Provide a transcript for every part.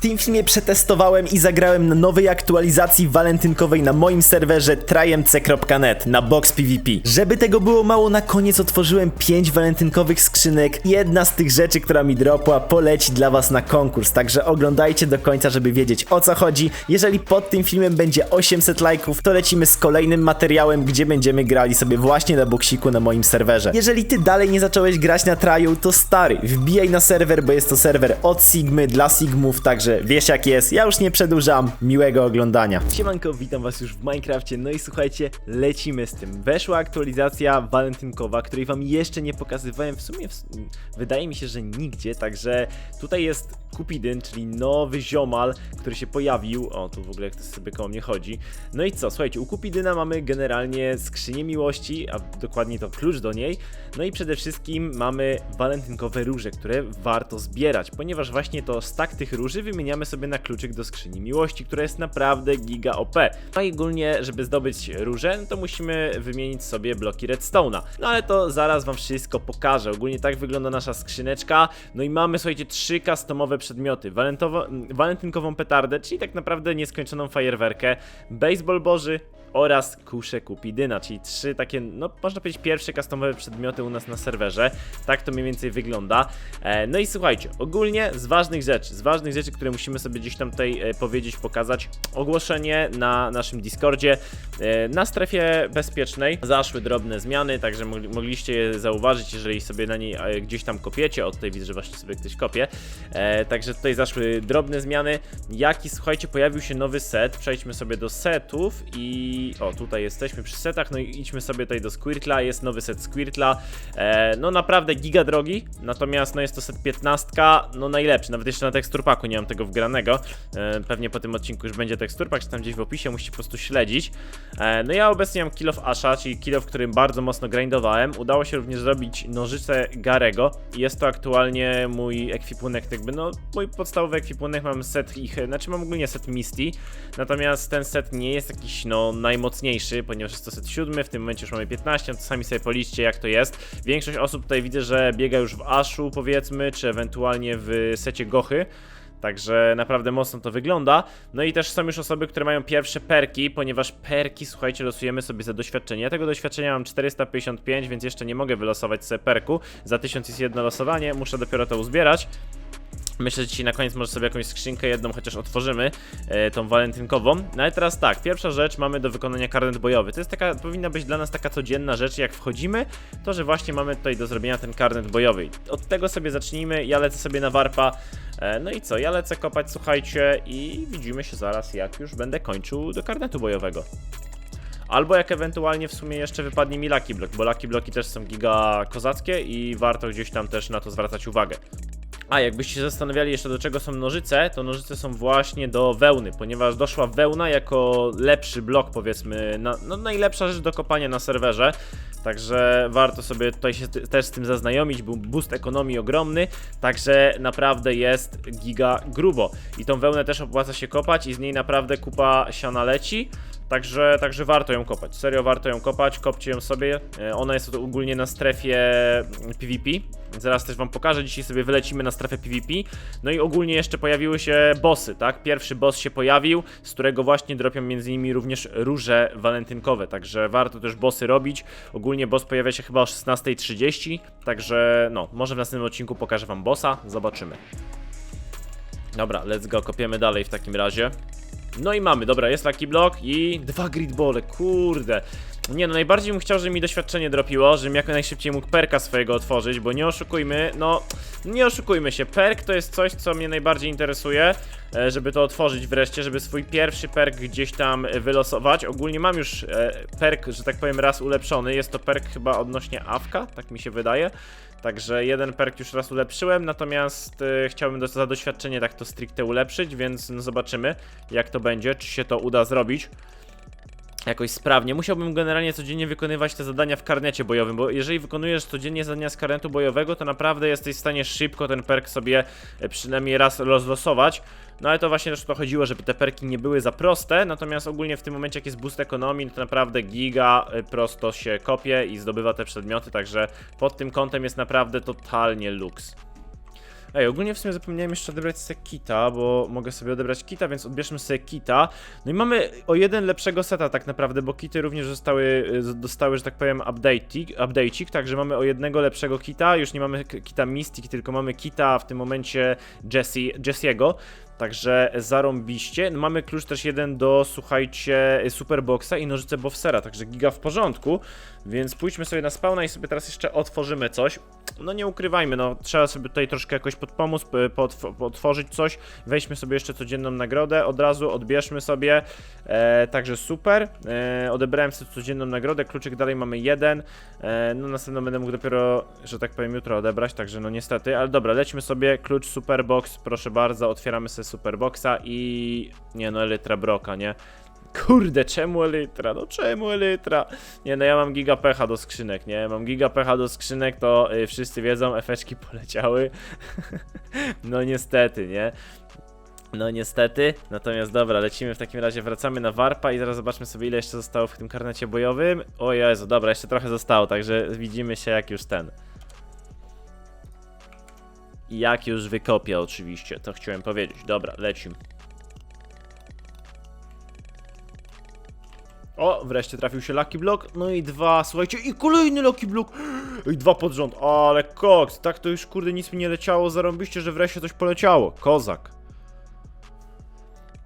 tym filmie przetestowałem i zagrałem na nowej aktualizacji walentynkowej na moim serwerze tryemc.net na box PvP. Żeby tego było mało, na koniec otworzyłem 5 walentynkowych skrzynek. Jedna z tych rzeczy, która mi dropła, poleci dla was na konkurs, także oglądajcie do końca, żeby wiedzieć o co chodzi. Jeżeli pod tym filmem będzie 800 lajków, to lecimy z kolejnym materiałem, gdzie będziemy grali sobie właśnie na boksiku na moim serwerze. Jeżeli ty dalej nie zacząłeś grać na Traju, to stary, wbijaj na serwer, bo jest to serwer od Sigmy dla Sigmów, także wiesz jak jest. Ja już nie przedłużam, miłego oglądania. Siemanko, witam was już w Minecrafcie, no i słuchajcie, lecimy z tym. Weszła aktualizacja walentynkowa, której wam jeszcze nie pokazywałem, w sumie w... wydaje mi się, że nigdzie, także tutaj jest Kupidyn, czyli nowy ziomal, który się pojawił. O, tu w ogóle to sobie koło mnie chodzi. No i co, słuchajcie, u Kupidyna mamy generalnie skrzynię miłości, a dokładnie to klucz do niej. No i przede wszystkim mamy walentynkowe róże, które warto zbierać, ponieważ właśnie to stack tych róży wymieniamy sobie na kluczyk do skrzyni miłości, która jest naprawdę giga OP. No i ogólnie, żeby zdobyć róże, no to musimy wymienić sobie bloki redstone'a. No ale to zaraz wam wszystko pokażę. Ogólnie tak wygląda nasza skrzyneczka. No i mamy, słuchajcie, trzy customowe przedmioty. Walentynkową petardę, czyli tak naprawdę nieskończoną fajerwerkę, baseball boży oraz kuszę kupidyna, czyli trzy takie, no można powiedzieć pierwsze customowe przedmioty u nas na serwerze. Tak to mniej więcej wygląda. E, no i słuchajcie, ogólnie z ważnych rzeczy, z ważnych rzeczy, które musimy sobie gdzieś tam tutaj e, powiedzieć, pokazać, ogłoszenie na naszym Discordzie. E, na strefie bezpiecznej zaszły drobne zmiany, także mogli, mogliście je zauważyć, jeżeli sobie na niej gdzieś tam kopiecie. O, tutaj widzę, że właśnie sobie ktoś kopie. Także tutaj zaszły drobne zmiany. Jaki, słuchajcie, pojawił się nowy set. Przejdźmy sobie do setów i... O, tutaj jesteśmy przy setach, no i idźmy sobie tutaj do Squirtla. Jest nowy set Squirtla. E, no naprawdę giga drogi, natomiast no jest to set 15, no najlepszy. Nawet jeszcze na teksturpaku nie mam tego wgranego. E, pewnie po tym odcinku już będzie teksturpak, czy tam gdzieś w opisie, musicie po prostu śledzić. E, no ja obecnie mam kill of Asha, czyli kill w którym bardzo mocno grindowałem. Udało się również zrobić nożyce Garego. i Jest to aktualnie mój ekwipunek, tak jakby, no mój podstawowy ekwipunek, mam set ich, znaczy mam ogólnie set Misty, natomiast ten set nie jest jakiś, no, najmocniejszy, ponieważ jest to set 7, w tym momencie już mamy 15, no to sami sobie policzcie jak to jest. Większość osób tutaj widzę, że biega już w Ashu powiedzmy, czy ewentualnie w secie Gochy. Także naprawdę mocno to wygląda. No i też są już osoby, które mają pierwsze perki, ponieważ perki, słuchajcie, losujemy sobie za doświadczenie. Ja tego doświadczenia mam 455, więc jeszcze nie mogę wylosować sobie perku. Za 1000 jest jedno losowanie, muszę dopiero to uzbierać. Myślę, że dzisiaj na koniec może sobie jakąś skrzynkę jedną chociaż otworzymy, e, tą walentynkową. No ale teraz tak, pierwsza rzecz mamy do wykonania karnet bojowy. To jest taka, powinna być dla nas taka codzienna rzecz, jak wchodzimy, to że właśnie mamy tutaj do zrobienia ten karnet bojowy. Od tego sobie zacznijmy, ja lecę sobie na warpa, e, no i co, ja lecę kopać, słuchajcie, i widzimy się zaraz, jak już będę kończył do karnetu bojowego. Albo jak ewentualnie w sumie jeszcze wypadnie mi Lucky Block, bo Lucky Blocki też są giga kozackie i warto gdzieś tam też na to zwracać uwagę. A, jakbyście się zastanawiali jeszcze do czego są nożyce, to nożyce są właśnie do wełny, ponieważ doszła wełna jako lepszy blok powiedzmy, na, no najlepsza rzecz do kopania na serwerze. Także warto sobie tutaj się też z tym zaznajomić, był boost ekonomii ogromny, także naprawdę jest giga grubo. I tą wełnę też opłaca się kopać i z niej naprawdę kupa siana leci. Także, także warto ją kopać. Serio warto ją kopać, kopcie ją sobie. E, ona jest ogólnie na strefie PvP. Zaraz też wam pokażę. Dzisiaj sobie wylecimy na strefę PvP. No i ogólnie jeszcze pojawiły się bossy, tak? Pierwszy boss się pojawił, z którego właśnie dropią między innymi również róże walentynkowe. Także warto też bossy robić. Ogólnie boss pojawia się chyba o 16.30. Także no, może w następnym odcinku pokażę wam bossa. Zobaczymy. Dobra, let's go, kopiemy dalej w takim razie. No i mamy, dobra, jest Lucky Block i dwa gridbole, kurde. Nie no, najbardziej bym chciał, żeby mi doświadczenie dropiło, żebym jak najszybciej mógł perka swojego otworzyć, bo nie oszukujmy, no, nie oszukujmy się, perk to jest coś, co mnie najbardziej interesuje, e, żeby to otworzyć wreszcie, żeby swój pierwszy perk gdzieś tam wylosować. Ogólnie mam już e, perk, że tak powiem, raz ulepszony, jest to perk chyba odnośnie awka, tak mi się wydaje. Także jeden perk już raz ulepszyłem, natomiast y, chciałbym do, za doświadczenie tak to stricte ulepszyć, więc no zobaczymy jak to będzie, czy się to uda zrobić jakoś sprawnie. Musiałbym generalnie codziennie wykonywać te zadania w karnecie bojowym, bo jeżeli wykonujesz codziennie zadania z karnetu bojowego, to naprawdę jesteś w stanie szybko ten perk sobie e, przynajmniej raz rozlosować. No ale to właśnie też to chodziło, żeby te perki nie były za proste, natomiast ogólnie w tym momencie jak jest boost ekonomii, to naprawdę giga e, prosto się kopie i zdobywa te przedmioty, także pod tym kątem jest naprawdę totalnie luks. Ej, ogólnie w sumie zapomniałem jeszcze odebrać sobie kita, bo mogę sobie odebrać kita, więc odbierzmy sobie kita. No i mamy o jeden lepszego seta tak naprawdę, bo kity również zostały, y, dostały, że tak powiem, update'ik, także mamy o jednego lepszego kita, już nie mamy kita Mystic, tylko mamy kita w tym momencie Jesse'ego. Także zarąbiście. No mamy klucz też jeden do, słuchajcie, Superboxa i nożyce Bowsera, także giga w porządku. Więc pójdźmy sobie na spawna i sobie teraz jeszcze otworzymy coś. No nie ukrywajmy, no trzeba sobie tutaj troszkę jakoś podpomóc, potw- potworzyć coś. Weźmy sobie jeszcze codzienną nagrodę, od razu odbierzmy sobie. E, także super. E, odebrałem sobie codzienną nagrodę, kluczyk dalej mamy jeden. E, no następną będę mógł dopiero, że tak powiem, jutro odebrać, także no niestety. Ale dobra, lećmy sobie, klucz Superbox, proszę bardzo, otwieramy sobie Superboxa i... Nie no, Elytra Broka, nie? Kurde, czemu Elytra? No czemu Elytra? Nie no, ja mam giga pecha do skrzynek, nie? Mam giga pecha do skrzynek, to y, wszyscy wiedzą, efeczki poleciały. no niestety, nie? No niestety, natomiast dobra, lecimy w takim razie, wracamy na warpa i zaraz zobaczmy sobie ile jeszcze zostało w tym karnecie bojowym. O Jezu, dobra, jeszcze trochę zostało, także widzimy się jak już ten. Jak już wykopię oczywiście, to chciałem powiedzieć. Dobra, lecimy. O, wreszcie trafił się Lucky Block, no i dwa, słuchajcie, i kolejny Lucky Block, i dwa pod rząd, ale koks, tak to już kurde nic mi nie leciało, zarąbiście, że wreszcie coś poleciało, kozak.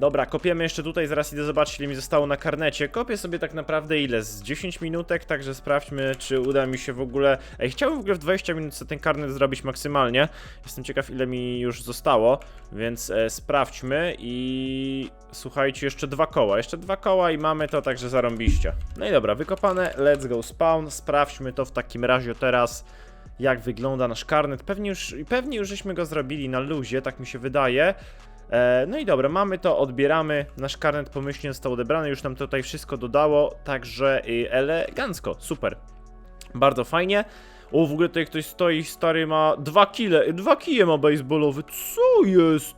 Dobra, kopiemy jeszcze tutaj, zaraz idę zobaczyć ile mi zostało na karnecie. Kopię sobie tak naprawdę ile? Z 10 minutek, także sprawdźmy czy uda mi się w ogóle... Ej, chciałbym w ogóle w 20 minut ten karnet zrobić maksymalnie. Jestem ciekaw ile mi już zostało, więc e, sprawdźmy i... Słuchajcie, jeszcze dwa koła, jeszcze dwa koła i mamy to także zarąbiście. No i dobra, wykopane, let's go spawn, sprawdźmy to w takim razie teraz jak wygląda nasz karnet. Pewnie już, pewnie już żeśmy go zrobili na luzie, tak mi się wydaje. E, No i dobra, mamy to, odbieramy. Nasz karnet pomyślnie został odebrany, już nam tutaj wszystko dodało, także y, elegancko, super. Bardzo fajnie. O, w ogóle tutaj ktoś stoi, stary ma dwa kile, dwa kije ma baseballowy, co jest?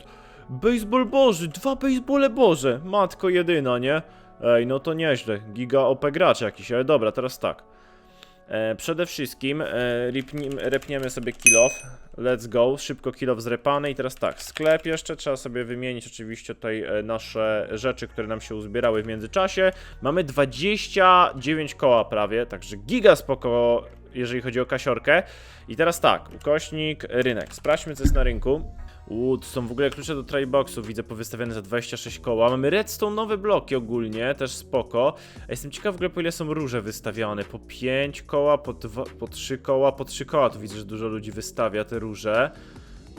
Baseball Boży, dwa basebole Boże, matko jedyna, nie? Ej, no to nieźle, giga OP gracz jakiś, ale dobra, teraz tak. E, przede wszystkim e, repniemy sobie kill off. Let's go, szybko kill off zrepany i teraz tak, sklep jeszcze, trzeba sobie wymienić oczywiście tutaj e, nasze rzeczy, które nam się uzbierały w międzyczasie. Mamy 29 koła prawie, także giga spoko, jeżeli chodzi o kasiorkę. I teraz tak, ukośnik, rynek, sprawdźmy co jest na rynku. Uuu, są w ogóle klucze do tryboxów, widzę powystawione za 26 koła. Mamy redstone nowe bloki ogólnie, też spoko. Jestem ciekaw w ogóle po ile są róże wystawiane. Po 5 koła, po, 2, po 3 koła, po 3 koła. Tu widzę, że dużo ludzi wystawia te róże.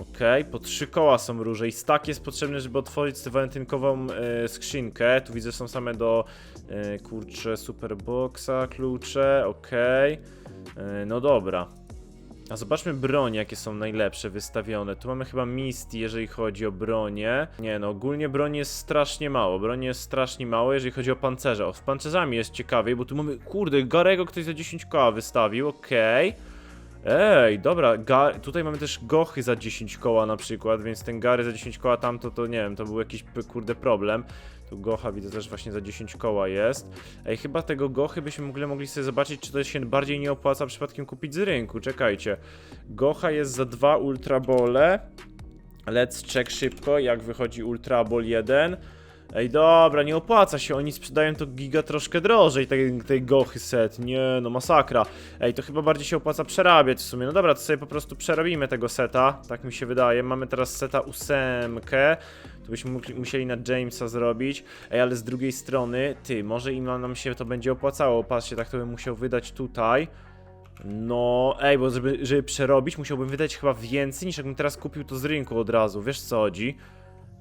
Okej, po 3 koła są róże i stak jest potrzebny, żeby otworzyć tę walentynkową e, skrzynkę. Tu widzę, że są same do, e, kurczę, superboxa klucze, okej. E, no dobra. A zobaczmy broń, jakie są najlepsze wystawione. Tu mamy chyba Misty, jeżeli chodzi o bronię. Nie no, ogólnie broni jest strasznie mało. Broni jest strasznie mało, jeżeli chodzi o pancerze. O, z pancerzami jest ciekawiej, bo tu mamy, kurde, Garego ktoś za 10 koła wystawił, okej. Ej, dobra, ga- tutaj mamy też gochy za 10 koła na przykład, więc ten Gary za 10 koła tamto to nie wiem, to był jakiś kurde problem. Tu gocha widzę też właśnie za 10 koła jest. Ej, chyba tego gochy byśmy mogli, mogli sobie zobaczyć, czy to się bardziej nie opłaca przypadkiem kupić z rynku. Czekajcie. Gocha jest za dwa Ultra Bole. Let's check szybko, jak wychodzi Ultra Ball 1. Ej, dobra, nie opłaca się, oni sprzedają to giga troszkę drożej, tej, tej gochy set, nie no, masakra. Ej, to chyba bardziej się opłaca przerabiać w sumie, no dobra, to sobie po prostu przerobimy tego seta, tak mi się wydaje. Mamy teraz seta ósemkę, tu byśmy mu- musieli na Jamesa zrobić. Ej, ale z drugiej strony, ty, może im nam się to będzie opłacało, patrzcie, tak to bym musiał wydać tutaj. No, ej, bo żeby, żeby przerobić, musiałbym wydać chyba więcej niż jakbym teraz kupił to z rynku od razu, wiesz co chodzi?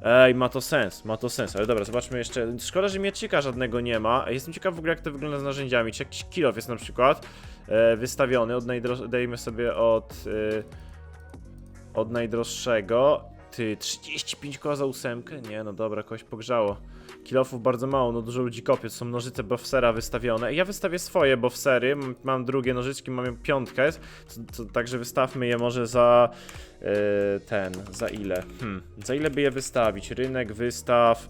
Ej, ma to sens, ma to sens, ale dobra, zobaczmy jeszcze. Szkoda, że mieczyka żadnego nie ma. Jestem ciekaw w ogóle, jak to wygląda z narzędziami. Czy jakiś kilof jest na przykład e, wystawiony, od najdroż- dajmy sobie od, e, od najdroższego. Ty, 35 koła za ósemkę? Nie, no dobra, kogoś pogrzało. Kilofów bardzo mało, no dużo ludzi kopie, to są nożyce bofsera wystawione. Ja wystawię swoje bofsery, mam, drugie nożyczki, mam piątkę, także wystawmy je może za e, ten, za ile? Hmm, za ile by je wystawić? Rynek, wystaw,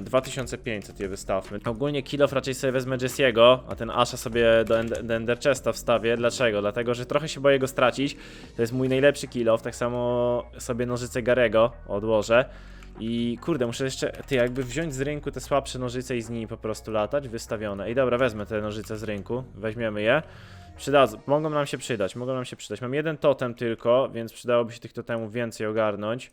2500 je wystawmy. Ogólnie kilof raczej sobie wezmę Jesse'ego, a ten Asha sobie do, End do Ender Chesta wstawię. Dlaczego? Dlatego, że trochę się boję go stracić. To jest mój najlepszy kilof, tak samo sobie nożyce Garego odłożę. I kurde, muszę jeszcze, ty jakby wziąć z rynku te słabsze nożyce i z nimi po prostu latać, wystawione. I dobra, wezmę te nożyce z rynku, weźmiemy je. Przydadzą, mogą nam się przydać, mogą nam się przydać. Mam jeden totem tylko, więc przydałoby się tych totemów więcej ogarnąć.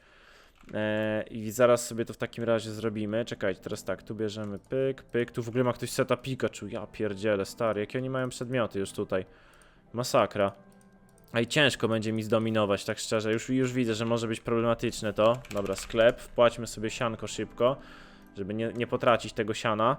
Eee, I zaraz sobie to w takim razie zrobimy. Czekajcie, teraz tak, tu bierzemy pyk, pyk. Tu w ogóle ma ktoś seta Pikachu. Ja pierdzielę, stary, jakie oni mają przedmioty już tutaj. Masakra. I ciężko będzie mi zdominować, tak szczerze. Już, już widzę, że może być problematyczne to. Dobra, sklep. Wpłaćmy sobie sianko szybko, żeby nie, nie potracić tego siana.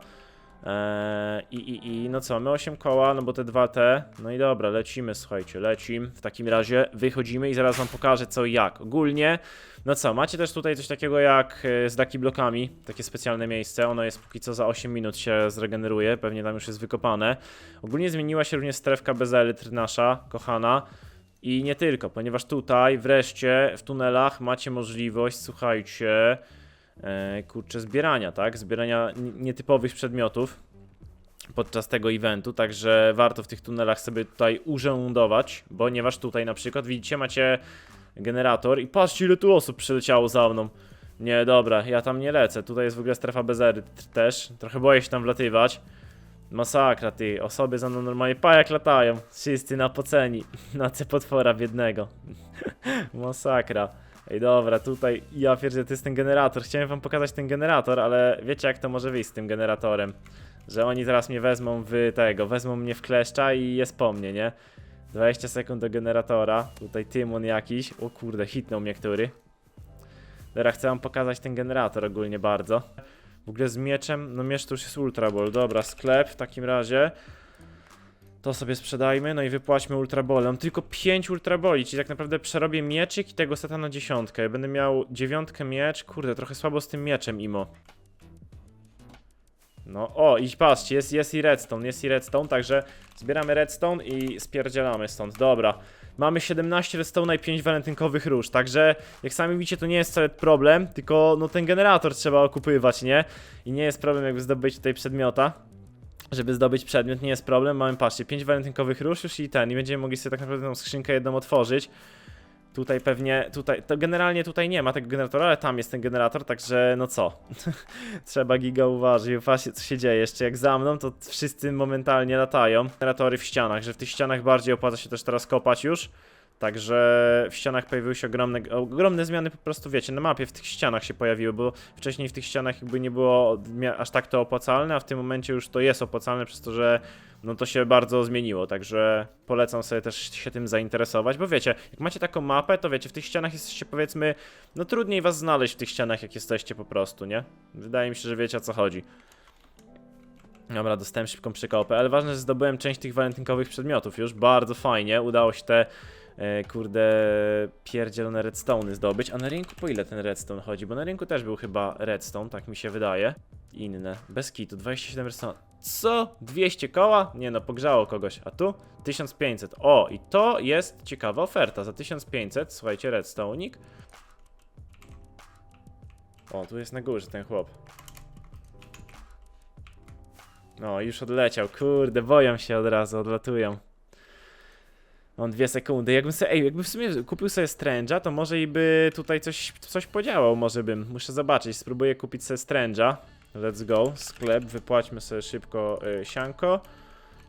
Eee, i, i, I no co, my 8 koła, no bo te dwa te. No i dobra, lecimy, słuchajcie, lecim. W takim razie wychodzimy i zaraz wam pokażę co i jak. Ogólnie, no co, macie też tutaj coś takiego jak e, z daki blokami, takie specjalne miejsce. Ono jest póki co za 8 minut się zregeneruje, pewnie tam już jest wykopane. Ogólnie zmieniła się również strefka bez elytr nasza, kochana. I nie tylko, ponieważ tutaj wreszcie w tunelach macie możliwość, słuchajcie, e, kurczę, zbierania, tak? Zbierania nietypowych przedmiotów podczas tego eventu, także warto w tych tunelach sobie tutaj urzędować, ponieważ tutaj na przykład widzicie, macie generator i patrzcie ile tu osób przyleciało za mną. Nie, dobra, ja tam nie lecę, tutaj jest w ogóle strefa bez ery też, trochę boję się tam wlatywać. Masakra, ty, osoby za mną normalnie pa jak latają, wszyscy napoceni, na C potwora biednego. Masakra. Ej, dobra, tutaj ja pierdzę, to jest ten generator. Chciałem wam pokazać ten generator, ale wiecie jak to może wyjść z tym generatorem? Że oni zaraz mnie wezmą w tego, wezmą mnie w kleszcza i jest po mnie, nie? 20 sekund do generatora. Tutaj Tymon jakiś. O kurde, hitnął mnie który. Dobra, chcę wam pokazać ten generator ogólnie bardzo. W ogóle z mieczem, no miecz to już jest Ultra Ball. Dobra, sklep w takim razie. To sobie sprzedajmy, no i wypłaćmy Ultra Ball. Mam tylko 5 Ultra Balli, czyli tak naprawdę przerobię mieczyk i tego seta na dziesiątkę. Będę miał dziewiątkę miecz. Kurde, trochę słabo z tym mieczem, Imo. No, o, i patrzcie, jest, jest i redstone, jest i redstone, także zbieramy redstone i spierdzielamy stąd. Dobra, mamy 17 redstone i 5 walentynkowych róż, także jak sami widzicie, to nie jest wcale problem, tylko no ten generator trzeba okupywać, nie? I nie jest problem jakby zdobyć tutaj przedmiota. Żeby zdobyć przedmiot, nie jest problem. Mamy, patrzcie, 5 walentynkowych róż już i ten, i będziemy mogli sobie tak naprawdę tą skrzynkę jedną otworzyć. Tutaj pewnie, tutaj, to generalnie tutaj nie ma tego generatora, ale tam jest ten generator, także no co. Trzeba giga uważać, patrzcie co się dzieje, jeszcze jak za mną, to wszyscy momentalnie latają. Generatory w ścianach, że w tych ścianach bardziej opłaca się też teraz kopać już. Także w ścianach pojawiły się ogromne, ogromne zmiany po prostu, wiecie, na mapie w tych ścianach się pojawiły, bo wcześniej w tych ścianach jakby nie było aż tak to opłacalne, a w tym momencie już to jest opłacalne przez to, że no to się bardzo zmieniło, także polecam sobie też się tym zainteresować, bo wiecie, jak macie taką mapę, to wiecie, w tych ścianach jesteście powiedzmy, no trudniej was znaleźć w tych ścianach, jak jesteście po prostu, nie? Wydaje mi się, że wiecie o co chodzi. Dobra, dostałem szybką przekopę, ale ważne, że zdobyłem część tych walentynkowych przedmiotów już, bardzo fajnie, udało się te e, kurde pierdzielone redstone'y zdobyć, a na rynku po ile ten redstone chodzi? Bo na rynku też był chyba redstone, tak mi się wydaje. Inne, bez kitu, 27 redstone. Co? 200 koła? Nie no, pogrzało kogoś. A tu? 1500. O, i to jest ciekawa oferta. Za 1500, słuchajcie, redstone'ik. O, tu jest na górze ten chłop. No, już odleciał. Kurde, boją się od razu, odlatują. Mam dwie sekundy. Jakbym sobie, ej, jakbym w sumie kupił sobie Strange'a, to może i by tutaj coś, coś podziałał, może bym. Muszę zobaczyć, spróbuję kupić sobie Strange'a. Let's go. Sklep, wypłaćmy sobie szybko y, sianko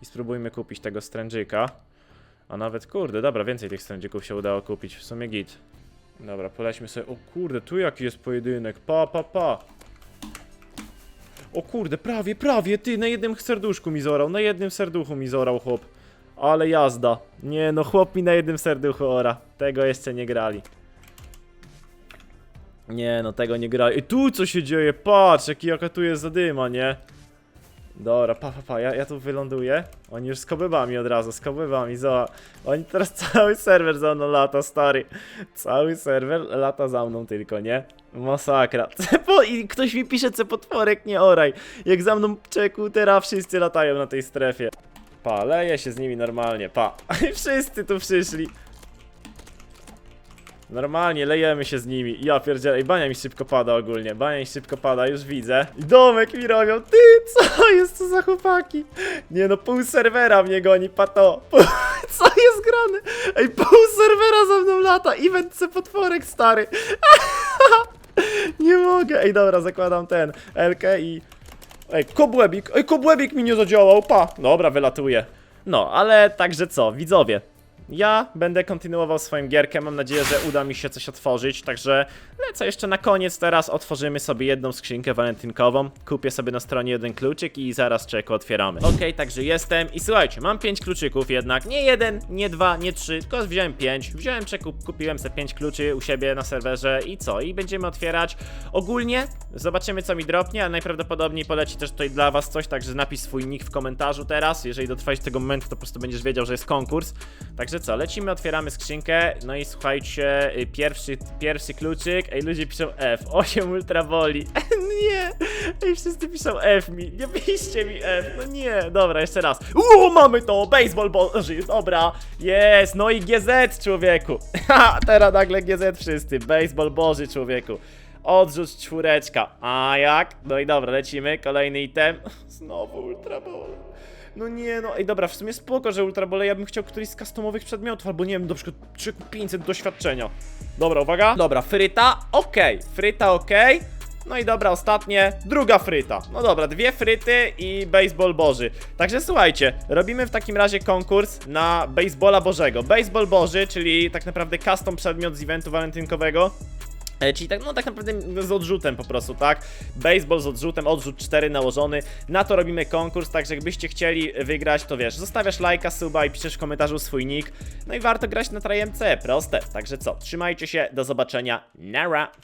i spróbujmy kupić tego Strange'ika. A nawet, kurde, dobra, więcej tych Strange'ików się udało kupić. W sumie git. Dobra, polećmy sobie. O kurde, tu jaki jest pojedynek. Pa, pa, pa. O kurde, prawie, prawie, ty, na jednym serduszku mi zorał, na jednym serduchu mi zorał chłop. Ale jazda. Nie no, chłop mi na jednym serduchu ora. Tego jeszcze nie grali. Nie no, tego nie grali. I tu co się dzieje? Patrz, jaki jaka tu jest zadyma, nie? Dobra, pa, pa, pa, ja, ja tu wyląduję. Oni już z kobybami od razu, z kobybami, za. Oni teraz cały serwer za mną lata, stary. Cały serwer lata za mną tylko, nie? Masakra. Cepo, I ktoś mi pisze, co potworek, nie oraj. Jak za mną czeku, teraz wszyscy latają na tej strefie. Pa, leję się z nimi normalnie, pa. Wszyscy tu przyszli. Normalnie lejemy się z nimi. Ja pierdzielę. I bania mi szybko pada ogólnie. Bania mi szybko pada, już widzę. I domek mi robią. Ty, co jest to za chłopaki? Nie no, pół serwera mnie goni, pato. Co jest grane? Ej, pół serwera za mną lata. Event C potworek, stary. Nie mogę. Ej, dobra, zakładam ten LK i... Ej, kobłebik. Ej, kobłebik mi nie zadziałał, pa. Dobra, wylatuję. No, ale także co, widzowie. Ja będę kontynuował swoją gierkę, mam nadzieję, że uda mi się coś otworzyć, także lecę jeszcze na koniec. Teraz, otworzymy sobie jedną skrzynkę walentynkową, kupię sobie na stronie jeden kluczyk i zaraz czeko otwieramy. Okej, także jestem. I słuchajcie, mam pięć kluczyków jednak, nie jeden, nie dwa, nie trzy, tylko wziąłem pięć, wziąłem czeku, kupiłem sobie pięć kluczy u siebie na serwerze i co, i będziemy otwierać. Ogólnie, zobaczymy co mi dropnie, a najprawdopodobniej poleci też tutaj dla was coś, także napisz swój nick w komentarzu teraz, jeżeli dotrwałeś do tego momentu, to po prostu będziesz wiedział, że jest konkurs, Także co, lecimy, otwieramy skrzynkę, no i słuchajcie, y, pierwszy, pierwszy kluczyk, ej, ludzie piszą F, 8 ultra boli, nie, ej, wszyscy piszą F mi, nie piszcie mi F, no nie, dobra, jeszcze raz, uuu, mamy to, baseball boży, dobra, jest, no i GZ, człowieku, ha, teraz nagle GZ wszyscy, baseball boży, człowieku, odrzuć czwóreczka, a jak, no i dobra, lecimy, kolejny item, znowu ultra ball. No nie, no ej dobra, w sumie spoko, że Ultra Bole, ja bym chciał któryś z customowych przedmiotów, albo nie wiem, na przykład 3500 doświadczenia. Dobra, uwaga. Dobra, fryta, okej, fryta, okej. No i dobra, ostatnie, druga fryta. No dobra, dwie fryty i baseball boży. Także słuchajcie, robimy w takim razie konkurs na baseballa bożego. Baseball boży, czyli tak naprawdę custom przedmiot z eventu walentynkowego. E, Czyli tak, no tak naprawdę z odrzutem po prostu, tak? Baseball z odrzutem, odrzut 4 nałożony. Na to robimy konkurs, także jakbyście chcieli wygrać, to wiesz, zostawiasz lajka, suba i piszesz w komentarzu swój nick. No i warto grać na TryMC, proste. Także co, trzymajcie się, do zobaczenia, nara!